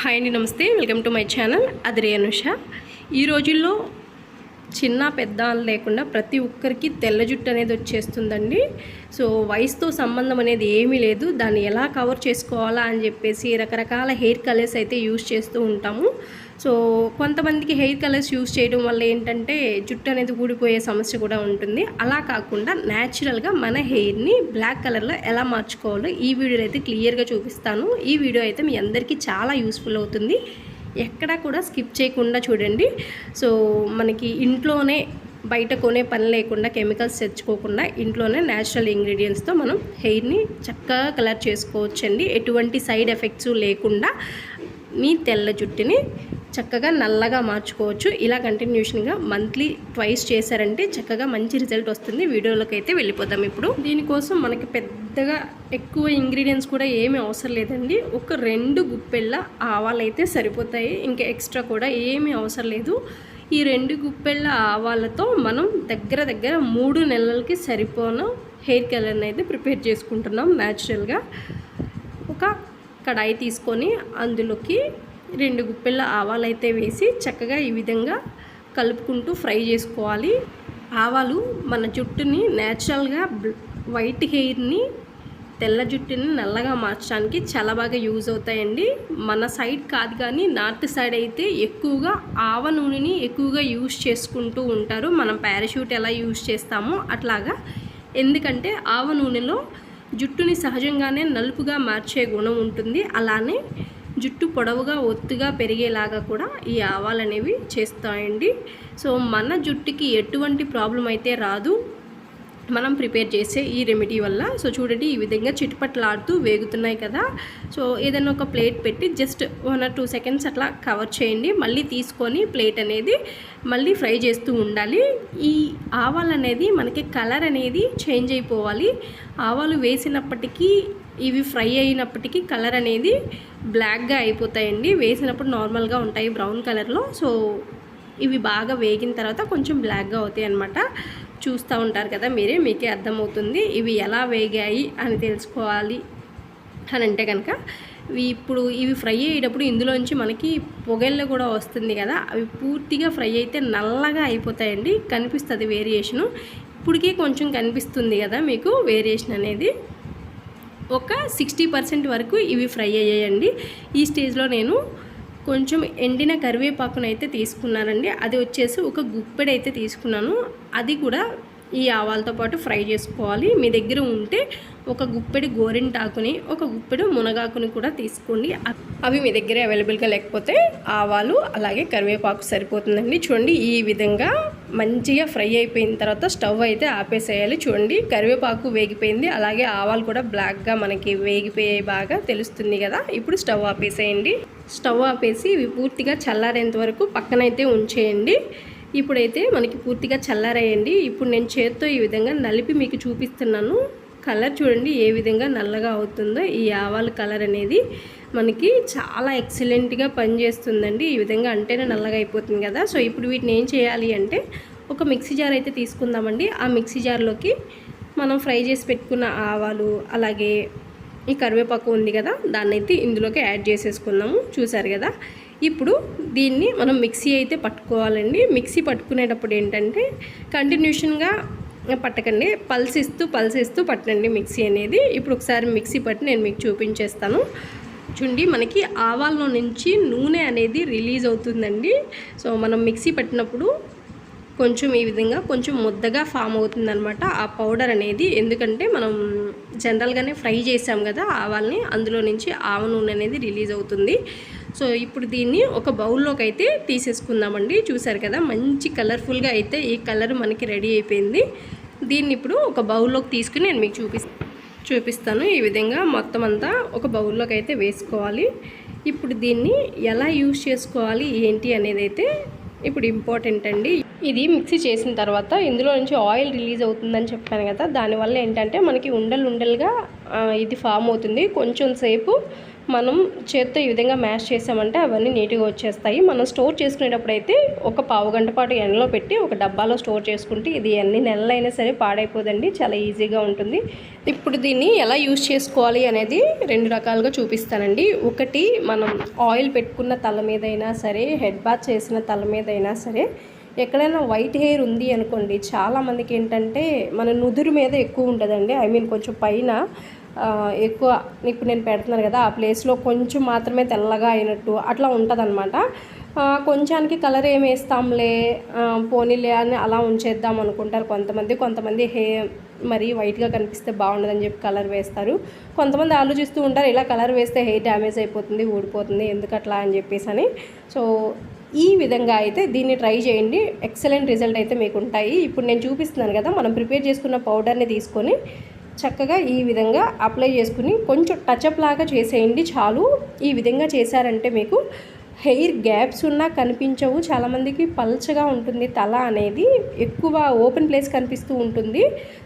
Hi అండి నమస్తే. Welcome to my channel. అది అనుష. ఈ రోజుల్లో చిన్న పెద్ద అని లేకుండా ప్రతి ఒక్కరికి తెల్ల జుట్టు అనేది వచ్చేస్తుందండి. సో వయసుతో సంబంధం అనేది ఏమీ లేదు. దాన్ని ఎలా కవర్ చేసుకోవాలా అని చెప్పేసి రకరకాల హెయిర్ కలర్స్ అయితే యూస్ చేస్తూ ఉంటాము. సో కొంతమందికి హెయిర్ కలర్స్ యూస్ చేయడం వల్ల ఏంటంటే జుట్టు అనేది ఊడిపోయే సమస్య కూడా ఉంటుంది. అలా కాకుండా న్యాచురల్గా మన హెయిర్ని బ్లాక్ కలర్లో ఎలా మార్చుకోవాలో ఈ వీడియోలో అయితే క్లియర్గా చూపిస్తాను. ఈ వీడియో అయితే మీ అందరికీ చాలా యూస్ఫుల్ అవుతుంది. ఎక్కడా కూడా స్కిప్ చేయకుండా చూడండి. సో మనకి ఇంట్లోనే బయట కొనే పని లేకుండా కెమికల్స్ తెచ్చుకోకుండా ఇంట్లోనే న్యాచురల్ ఇంగ్రీడియంట్స్తో మనం హెయిర్ని చక్కగా కలర్ చేసుకోవచ్చండి. ఎటువంటి సైడ్ ఎఫెక్ట్స్ లేకుండా మీ తెల్ల జుట్టుని చక్కగా నల్లగా మార్చుకోవచ్చు. ఇలా కంటిన్యూషన్గా మంత్లీ ట్వైస్ చేశారంటే చక్కగా మంచి రిజల్ట్ వస్తుంది. వీడియోలోకి అయితే వెళ్ళిపోతాం ఇప్పుడు. దీనికోసం మనకి పెద్దగా ఎక్కువ ఇంగ్రీడియంట్స్ కూడా ఏమీ అవసరం లేదండి. ఒక రెండు గుప్పెళ్ళ ఆవాలు అయితే సరిపోతాయి. ఇంకా ఎక్స్ట్రా కూడా ఏమీ అవసరం లేదు. ఈ రెండు గుప్పెళ్ళ ఆవాలతో మనం దగ్గర దగ్గర మూడు నెలలకి సరిపోను హెయిర్ కలర్ని అయితే ప్రిపేర్ చేసుకుంటున్నాం. న్యాచురల్గా ఒక కడాయి తీసుకొని అందులోకి రెండు గుప్పెళ్ళ ఆవాలైతే వేసి చక్కగా ఈ విధంగా కలుపుకుంటూ ఫ్రై చేసుకోవాలి. ఆవాలు మన జుట్టుని న్యాచురల్గా వైట్ హెయిర్ని తెల్ల జుట్టుని నల్లగా మార్చడానికి చాలా బాగా యూజ్ అవుతాయండి. మన సైడ్ కాదు కానీ నార్త్ సైడ్ అయితే ఎక్కువగా ఆవ నూనెని ఎక్కువగా యూజ్ చేసుకుంటూ ఉంటారు. మనం పారాషూట్ ఎలా యూజ్ చేస్తామో అట్లాగా. ఎందుకంటే ఆవ నూనెలో జుట్టుని సహజంగానే నలుపుగా మార్చే గుణం ఉంటుంది. అలానే జుట్టు పొడవుగా ఒత్తుగా పెరిగేలాగా కూడా ఈ ఆవాలు అనేవి చేస్తాయండి. సో మన జుట్టుకి ఎటువంటి ప్రాబ్లం అయితే రాదు. మనం ప్రిపేర్ చేసే ఈ రెమెడీ వల్ల. సో చూడండి ఈ విధంగా చిటపట్లాడుతూ వేగుతున్నాయి కదా. సో ఏదైనా ఒక ప్లేట్ పెట్టి just one or two seconds అట్లా కవర్ చేయండి. మళ్ళీ తీసుకొని ప్లేట్ అనేది మళ్ళీ ఫ్రై చేస్తూ ఉండాలి. ఈ ఆవాలు అనేది మనకి కలర్ అనేది చేంజ్ అయిపోవాలి. ఆవాలు వేసినప్పటికీ ఇవి ఫ్రై అయినప్పటికీ కలర్ అనేది బ్లాక్గా అయిపోతాయండి. వేసినప్పుడు నార్మల్గా ఉంటాయి బ్రౌన్ కలర్లో. సో ఇవి బాగా వేగిన తర్వాత కొంచెం బ్లాక్గా అవుతాయి అనమాట చూస్తూ ఉంటారు కదా మీరే మీకే అర్థమవుతుంది. ఇవి ఎలా వేగాయి అని తెలుసుకోవాలి అని అంటే కనుక ఇప్పుడు ఇవి ఫ్రై అయ్యేటప్పుడు ఇందులోంచి మనకి పొగళ్ళు కూడా వస్తుంది కదా. అవి పూర్తిగా ఫ్రై అయితే నల్లగా అయిపోతాయండి. కనిపిస్తుంది వేరియేషను. ఇప్పటికే కొంచెం కనిపిస్తుంది కదా మీకు వేరియేషన్ అనేది. ఒక సిక్స్టీ పర్సెంట్ వరకు ఇవి ఫ్రై అయ్యాయండి. ఈ స్టేజ్లో నేను కొంచెం ఎండిన కరివేపాకునైతే అయితే తీసుకున్నానండి. అది వచ్చేసి ఒక గుప్పెడైతే అయితే తీసుకున్నాను. అది కూడా ఈ ఆవాలతో పాటు ఫ్రై చేసుకోవాలి. మీ దగ్గర ఉంటే ఒక గుప్పెడు గోరింటాకుని ఒక గుప్పెడు మునగాకుని కూడా తీసుకోండి. అవి మీ దగ్గర అవైలబుల్గా లేకపోతే ఆవాలు అలాగే కరివేపాకు సరిపోతుందండి. చూడండి ఈ విధంగా మంచిగా ఫ్రై అయిపోయిన తర్వాత స్టవ్ అయితే ఆపేసేయాలి. చూడండి కరివేపాకు వేగిపోయింది. అలాగే ఆవాలు కూడా బ్లాక్గా మనకి వేగిపోయే బాగా తెలుస్తుంది కదా. ఇప్పుడు స్టవ్ ఆపేసేయండి. స్టవ్ ఆపేసి ఇవి పూర్తిగా చల్లారేంత వరకు పక్కనైతే ఉంచేయండి. ఇప్పుడైతే మనకి పూర్తిగా చల్లారాయండి ఇప్పుడు నేను చేత్తో ఈ విధంగా నలిపి మీకు చూపిస్తున్నాను. కలర్ చూడండి ఏ విధంగా నల్లగా అవుతుందో. ఈ ఆవాల కలర్ అనేది మనకి చాలా ఎక్సలెంట్గా పనిచేస్తుందండి. ఈ విధంగా అంటేనే నల్లగా అయిపోతుంది కదా. సో ఇప్పుడు వీటిని ఏం చేయాలి అంటే ఒక మిక్సీ జార్ అయితే తీసుకుందామండి. ఆ మిక్సీ జార్లోకి మనం ఫ్రై చేసి పెట్టుకున్న ఆవాలు అలాగే ఈ కరివేపాకు ఉంది కదా దాన్ని అయితే ఇందులోకి యాడ్ చేసేసుకుందాము. చూసారు కదా? ఇప్పుడు దీన్ని మనం మిక్సీ అయితే పట్టుకోవాలండి. మిక్సీ పట్టుకునేటప్పుడు ఏంటంటే కంటిన్యూషన్గా పట్టకండి. పల్స్ పల్సిస్తూ పల్స్ పట్టండి మిక్సీ అనేది. ఇప్పుడు ఒకసారి మిక్సీ పట్టి నేను మీకు చూపించేస్తాను. చూడండి మనకి ఆవాల్లో నుంచి నూనె అనేది రిలీజ్ అవుతుందండి. సో మనం మిక్సీ పట్టినప్పుడు కొంచెం ఈ విధంగా కొంచెం ముద్దగా ఫామ్ అవుతుందనమాట ఆ పౌడర్ అనేది. ఎందుకంటే మనం జనరల్గానే ఫ్రై చేసాం కదా ఆవాల్ని అందులో నుంచి ఆవ నూనె అనేది రిలీజ్ అవుతుంది. సో ఇప్పుడు దీన్ని ఒక బౌల్లోకి అయితే తీసేసుకుందామండి. చూసారు కదా మంచి కలర్ఫుల్గా అయితే ఈ కలర్ మనకి రెడీ అయిపోయింది. దీన్ని ఇప్పుడు ఒక బౌల్లోకి తీసుకుని నేను మీకు చూపిస్తాను చూపిస్తాను. ఈ విధంగా మొత్తం అంతా ఒక బౌల్లోకి అయితే వేసుకోవాలి. ఇప్పుడు దీన్ని ఎలా యూజ్ చేసుకోవాలి ఏంటి అనేది అయితే ఇప్పుడు ఇంపార్టెంట్ అండి. ఇది మిక్సీ చేసిన తర్వాత ఇందులో నుంచి ఆయిల్ రిలీజ్ అవుతుందని చెప్పాను కదా దానివల్ల ఏంటంటే మనకి ఉండలు ఉండలుగా ఇది ఫామ్ అవుతుంది. కొంచెం సేపు మనం చేత్తో ఈ విధంగా మ్యాష్ చేసామంటే అవన్నీ నీట్గా వచ్చేస్తాయి. మనం స్టోర్ చేసుకునేటప్పుడు అయితే ఒక పావు గంట పాటు ఎండలో పెట్టి ఒక డబ్బాలో స్టోర్ చేసుకుంటే ఇది ఎన్ని నెలలైనా సరే పాడైపోదండి. చాలా ఈజీగా ఉంటుంది. ఇప్పుడు దీన్ని ఎలా యూజ్ చేసుకోవాలి అనేది రెండు రకాలుగా చూపిస్తానండి. ఒకటి మనం ఆయిల్ పెట్టుకున్న తల మీదైనా సరే హెడ్ బాత్ చేసిన తల మీదైనా సరే ఎక్కడైనా వైట్ హెయిర్ ఉంది అనుకోండి చాలామందికి ఏంటంటే మన నుదురు మీద ఎక్కువ ఉంటుందండి ఐ మీన్ కొంచెం పైన ఎక్కువ ఇప్పుడు నేను పెడుతున్నాను కదా ఆ ప్లేస్లో కొంచెం మాత్రమే తెల్లగా అయినట్టు అట్లా ఉంటుంది అనమాట కొంచానికి కలర్ ఏం వేస్తాంలే పోనీలే అని అలా ఉంచేద్దాం అనుకుంటారు కొంతమంది. కొంతమంది హే మరి వైట్గా కనిపిస్తే బాగుండదని చెప్పి కలర్ వేస్తారు. కొంతమంది ఆలోచిస్తూ ఉంటారు ఇలా కలర్ వేస్తే హెయిర్ డ్యామేజ్ అయిపోతుంది ఊడిపోతుంది ఎందుకట్లా అని చెప్పేసి అని. సో ఈ విధంగా అయితే దీన్ని ట్రై చేయండి. ఎక్సలెంట్ రిజల్ట్ అయితే మీకు ఉంటాయి. ఇప్పుడు నేను చూపిస్తున్నాను కదా మనం ప్రిపేర్ చేసుకున్న పౌడర్ని తీసుకొని చక్కగా ఈ విధంగా అప్లై చేసుకుని కొంచెం టచ్అప్ లాగా చేసేయండి చాలు. ఈ విధంగా చేశారంటే మీకు హెయిర్ గ్యాప్స్ ఉన్నా కనిపించవు. చాలామందికి పల్చగా ఉంటుంది తల అనేది. ఎక్కువ ఓపెన్ ప్లేస్ కనిపిస్తూ ఉంటుంది.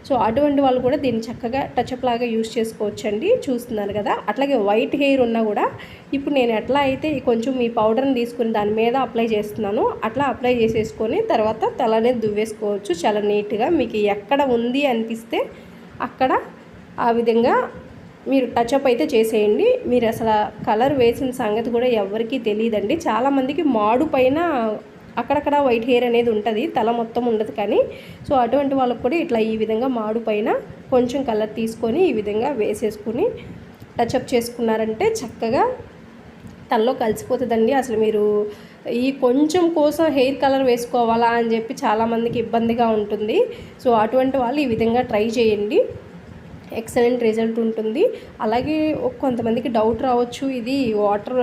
సో అటువంటి వాళ్ళు కూడా దీన్ని చక్కగా టచ్అప్ లాగా యూస్ చేసుకోవచ్చండి. చూస్తున్నారు కదా? అట్లాగే వైట్ హెయిర్ ఉన్నా కూడా ఇప్పుడు నేను ఎట్లా అయితే కొంచెం ఈ పౌడర్ని తీసుకుని దాని మీద అప్లై చేస్తున్నాను అట్లా అప్లై చేసేసుకొని తర్వాత తల అనేది దువ్వేసుకోవచ్చు. చాలా నీట్గా మీకు ఎక్కడ ఉంది అనిపిస్తే అక్కడ ఆ విధంగా మీరు టచ్అప్ అయితే చేసేయండి. మీరు అసలు కలర్ వేసిన సంగతి కూడా ఎవరికీ తెలియదండి. చాలామందికి మాడు పైన అక్కడక్కడ వైట్ హెయిర్ అనేది ఉంటుంది. తల మొత్తం ఉండదు కానీ సో అటువంటి వాళ్ళకు కూడా ఇట్లా ఈ విధంగా మాడు పైన కొంచెం కలర్ తీసుకొని ఈ విధంగా వేసేసుకుని టచ్అప్ చేసుకున్నారంటే చక్కగా తల్లో కలిసిపోతుందండి. అసలు మీరు ఈ కొంచెం కోసం హెయిర్ కలర్ వేసుకోవాలా అని చెప్పి చాలామందికి ఇబ్బందిగా ఉంటుంది. సో అటువంటి వాళ్ళు ఈ విధంగా ట్రై చేయండి. ఎక్సలెంట్ రిజల్ట్ ఉంటుంది. అలాగే కొంతమందికి డౌట్ రావచ్చు. ఇది వాటర్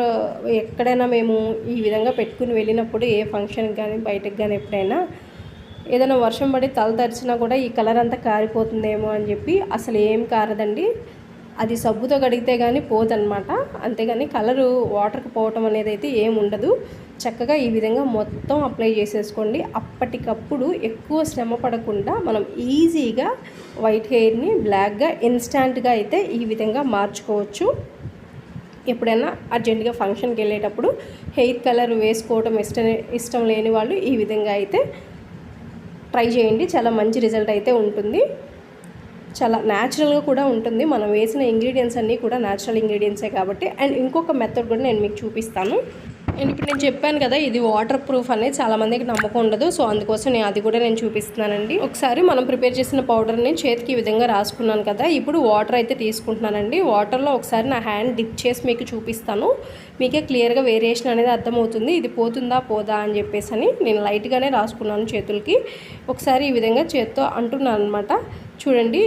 ఎక్కడైనా మేము ఈ విధంగా పెట్టుకుని వెళ్ళినప్పుడు ఏ ఫంక్షన్కి కానీ బయటకు కానీ ఎప్పుడైనా ఏదైనా వర్షం పడి తల తరిచినా కూడా ఈ కలర్ అంతా కారిపోతుందేమో అని చెప్పి అసలు ఏం కారదండి. అది సబ్బుతో కడిగితే కానీ పోదన్నమాట. అంతేగాని కలరు వాటర్కి పోవటం అనేది అయితే ఏముండదు ఉండదు. చక్కగా ఈ విధంగా మొత్తం అప్లై చేసేసుకోండి. అప్పటికప్పుడు ఎక్కువ శ్రమ పడకుండా మనం ఈజీగా వైట్ హెయిర్ని బ్లాక్గా ఇన్స్టాంట్గా అయితే ఈ విధంగా మార్చుకోవచ్చు. ఎప్పుడైనా అర్జెంటుగా ఫంక్షన్కి వెళ్ళేటప్పుడు హెయిర్ కలర్ వేసుకోవడం ఇష్టం ఇష్టం లేని వాళ్ళు ఈ విధంగా అయితే ట్రై చేయండి. చాలా మంచి రిజల్ట్ అయితే ఉంటుంది. చాలా న్యాచురల్గా కూడా ఉంటుంది. మనం వేసిన ఇంగ్రీడియంట్స్ అన్నీ కూడా న్యాచురల్ ఇంగ్రీడియంట్సే కాబట్టి. అండ్ ఇంకొక మెథడ్ కూడా నేను మీకు చూపిస్తాను. అండ్ ఇప్పుడు నేను చెప్పాను కదా ఇది వాటర్ ప్రూఫ్ అనేది చాలామందికి నమ్మకం ఉండదు. సో అందుకోసం నేను అది కూడా నేను చూపిస్తున్నానండి. ఒకసారి మనం ప్రిపేర్ చేసిన పౌడర్ని చేతికి ఈ విధంగా రాసుకున్నాను కదా ఇప్పుడు వాటర్ అయితే తీసుకుంటున్నానండి. వాటర్లో ఒకసారి నా హ్యాండ్ డిప్ చేసి మీకు చూపిస్తాను. మీకే క్లియర్గా వేరియేషన్ అనేది అర్థమవుతుంది. ఇది పోతుందా పోదా అని చెప్పేసి అని నేను లైట్గానే రాసుకున్నాను చేతులకి. ఒకసారి ఈ విధంగా చేత్తో అంటున్నాను అనమాట చూడండి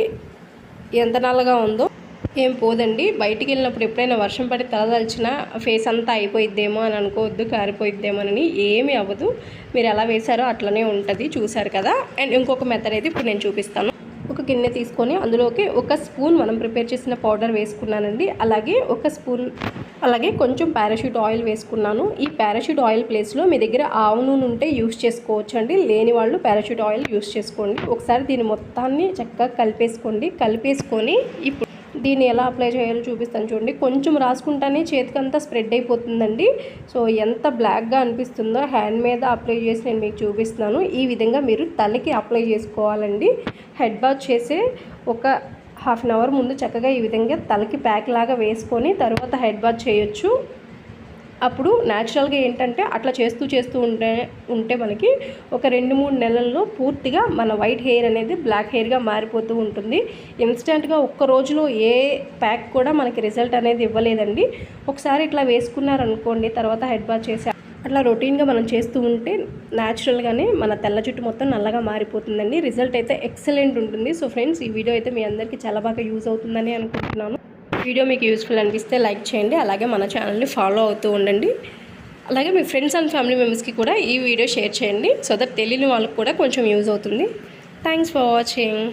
ఎంత నల్లగా ఉందో. ఏం పోదండి బయటికి వెళ్ళినప్పుడు ఎప్పుడైనా వర్షం పడి తలదలిచిన ఫేస్ అంతా అయిపోయిద్దేమో అని అనుకోవద్దు కారిపోయిద్దేమో అని ఏమీ అవ్వదు. మీరు ఎలా వేశారో అట్లనే ఉంటుంది చూశారు కదా. అండ్ ఇంకొక మెథడ్ అయితే ఇప్పుడు నేను చూపిస్తాను. గిన్నె తీసుకొని అందులోకి ఒక స్పూన్ మనం ప్రిపేర్ చేసిన పౌడర్ వేసుకున్నానండి. అలాగే ఒక స్పూన్ అలాగే కొంచెం పారాషూట్ ఆయిల్ వేసుకున్నాను. ఈ పారాషూట్ ఆయిల్ ప్లేస్లో మీ దగ్గర ఆవు నూనె ఉంటే యూస్ చేసుకోవచ్చు అండి లేని వాళ్ళు పారాషూట్ ఆయిల్ యూస్ చేసుకోండి. ఒకసారి దీని మొత్తాన్ని చక్కగా కలిపేసుకోండి. కలిపేసుకొని ఇప్పుడు దీన్ని ఎలా అప్లై చేయాలో చూపిస్తాను చూడండి. కొంచెం రాసుకుంటానే చేతికంతా స్ప్రెడ్ అయిపోతుందండి. సో ఎంత బ్లాక్గా అనిపిస్తుందో హ్యాండ్ మీద అప్లై చేసి నేను మీకు చూపిస్తున్నాను. ఈ విధంగా మీరు తలకి అప్లై చేసుకోవాలండి. హెడ్ బాత్ చేసే ఒక హాఫ్ అన్ అవర్ ముందు చక్కగా ఈ విధంగా తలకి ప్యాక్ లాగా వేసుకొని తర్వాత హెడ్ బాత్ చేయొచ్చు. అప్పుడు న్యాచురల్గా ఏంటంటే అట్లా చేస్తూ చేస్తూ ఉంటే ఉంటే మనకి ఒక రెండు మూడు నెలల్లో పూర్తిగా మన వైట్ హెయిర్ అనేది బ్లాక్ హెయిర్గా మారిపోతూ ఉంటుంది. ఇన్స్టెంట్గా ఒక్క రోజులో ఏ ప్యాక్ కూడా మనకి రిజల్ట్ అనేది ఇవ్వలేదండి. ఒకసారి ఇట్లా వేసుకున్నారనుకోండి తర్వాత హెడ్ బాత్ చేసి అట్లా రొటీన్గా మనం చేస్తూ ఉంటే న్యాచురల్గానే మన తెల్ల జుట్టు మొత్తం నల్లగా మారిపోతుందండి. రిజల్ట్ అయితే ఎక్సలెంట్ ఉంటుంది. సో ఫ్రెండ్స్ ఈ వీడియో అయితే మీ అందరికీ చాలా బాగా యూజ్ అవుతుందని అనుకుంటున్నాను. వీడియో మీకు యూస్ఫుల్ అనిపిస్తే లైక్ చేయండి అలాగే మన ఛానల్ని ఫాలో అవుతూ ఉండండి. అలాగే మీ ఫ్రెండ్స్ అండ్ ఫ్యామిలీ మెంబర్స్కి కూడా ఈ వీడియో షేర్ చేయండి సో దట్ తెలియని వాళ్ళకి కూడా కొంచెం యూజ్ అవుతుంది. Thanks for watching.